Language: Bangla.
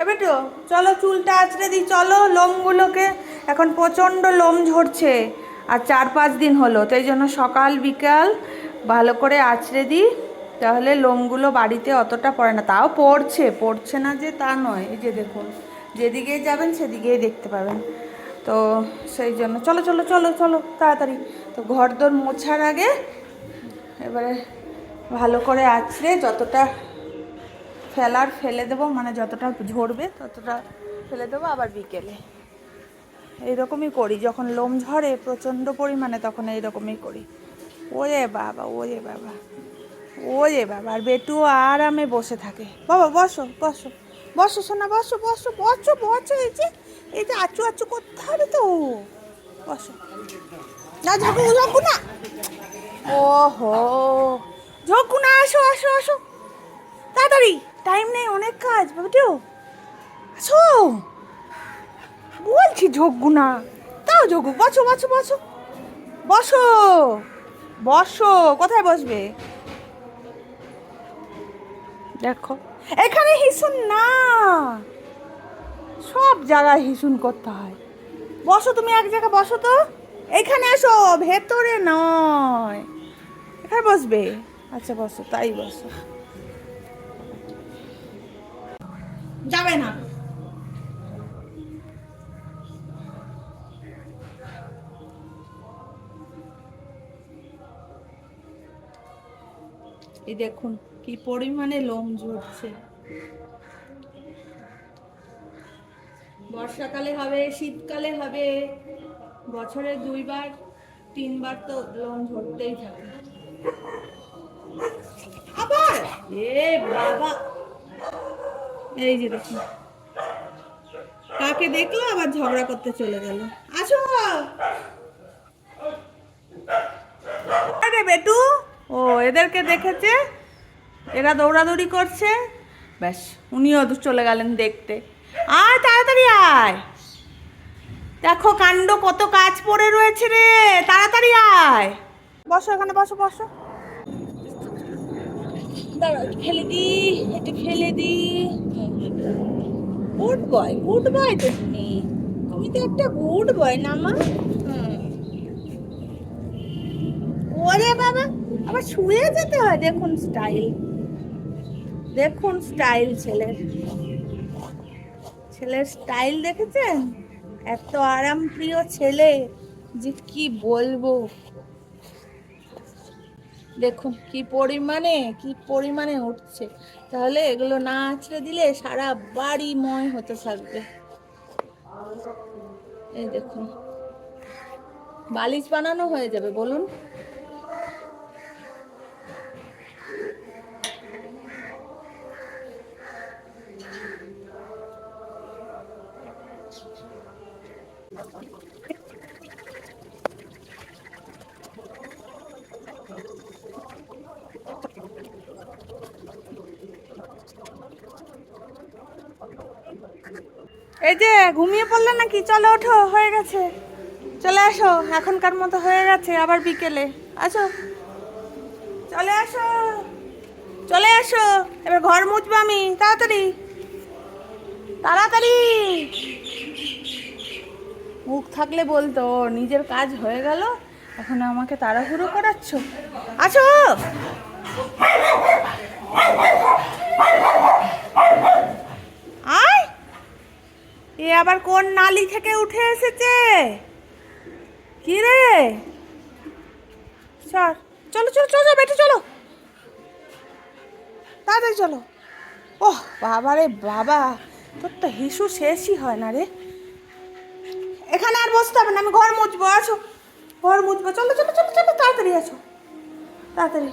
এবার তো চলো চুলটা আঁচড়ে দিই, চলো লোমগুলোকে। এখন প্রচণ্ড লোম ঝরছে, আর চার পাঁচ দিন হলো, তো এই জন্য সকাল, বিকাল ভালো করে আঁচড়ে দিই, তাহলে লোমগুলো বাড়িতে অতটা পড়ে না। তাও পড়ছে পড়ছে না যে তা নয়, এই যে দেখুন, যেদিকেই যাবেন সেদিকেই দেখতে পাবেন। তো সেই জন্য, চলো চলো চলো চলো, তাড়াতাড়ি। তো ঘর দোর মোছার আগে এবারে ভালো করে আঁচড়ে যতটা ফেলার ফেলে দেবো মানে যতটা ঝরবে ততটা ফেলে দেবো আবার বিকেলে। এইরকমই করি, যখন লোম ঝরে প্রচণ্ড পরিমাণে তখন এইরকমই করি। ওরে বাবা ওরে বাবা ওরে বাবা, আর বেটু আরামে বসে থাকে। বাবা, বসো বসো বসো শোনা বসো বসো বসো বসো, এই যে এই যে আচু আচু করতে হবে তো। বসো। না, ঝাঁকু ঝাঁকু না। ওহো, ঝাঁকু না, আসো আসো আসো। তাড়াতাড়ি। টাইম নেই, অনেক কাজ, বাবুটিও। আসো বলছি ঝোঁকু না। তাও ঝোঁকু বসো বসো বসো। বসো বসো, কোথায় বসবে? দেখো। এখানে হিসুন না। সব জায়গায় হিসুন করতে হয়। বসো তুমি এক জায়গায়, বসো তো। এখানে এসো, ভেতরে নয়। এখানে বসবে। আচ্ছা বসো, তাই বসো। যাবে না। এই দেখুন, কি পরিমাণে লোম ঝরছে। বর্ষাকালে হবে, শীতকালে হবে, বছরে দুইবার, তিনবার তো লোম ঝরতেই থাকে। আবার? এ বাবা! এই যে দেখুন। কাকে দেখল, আবার ঝগড়া করতে চলে গেল। আসো। আরে বেটু ও, এদেরকে দেখেছে? এরা দৌড়াদৌড়ি করছে। ব্যাস, উনিও চলে গেলেন দেখতে। আয়, তাড়াতাড়ি আয়। দেখো কাণ্ড, কত কাজ পড়ে রয়েছে রে। তাড়াতাড়ি আয়। বসো এখানে, বসো বসো। দাঁড়াও ফেলে দি, একটু ফেলে দি। গুড বয় গুড বয় তো তুমি। তুমি তো একটা গুড বয় না, মা। ওরে বাবা, আবার শুয়ে যেতে হয়, দেখুন স্টাইল দেখুন স্টাইল ছেলের। ছেলের স্টাইল দেখেছেন? এত আরাম প্রিয় ছেলে, যে কি বলব? দেখুন কি পরিমাণে কি পরিমাণে উঠছে। তাহলে এগুলো না আছড়ে দিলে সারা বাড়ি ময় হতে থাকবে। এই দেখুন, বালিশ বানানো হয়ে যাবে, বলুন। এই যে, ঘুমিয়ে পড়লে নাকি? চলো ওঠো, হয়ে গেছে। চলে আসো, এখনকার মতো হয়ে গেছে, আবার বিকেলে। আসো। চলে আসো। চলে আসো। এবার ঘর মুছবো আমি, তাড়াতাড়ি। তাড়াতাড়ি। মুখ থাকলে বলতো, নিজের কাজ হয়ে গেল, এখন আমাকে তাড়াহুড়ো করাচ্ছ? আয় এ আবার কোন নালি থেকে উঠে এসেছে? কি রে? চল, চলো চলো চলো বেটে চলো। তাড়াতাড়ি চলো। ওহ বাবা রে বাবা, তোর তো হিসু শেষই হয় না রে। এখানে আর বসতে হবে না, আমি ঘর মুছবো, আছো। ঘর মুছবো, চলো চলো চলো চলো, তাড়াতাড়ি আছো তাড়াতাড়ি।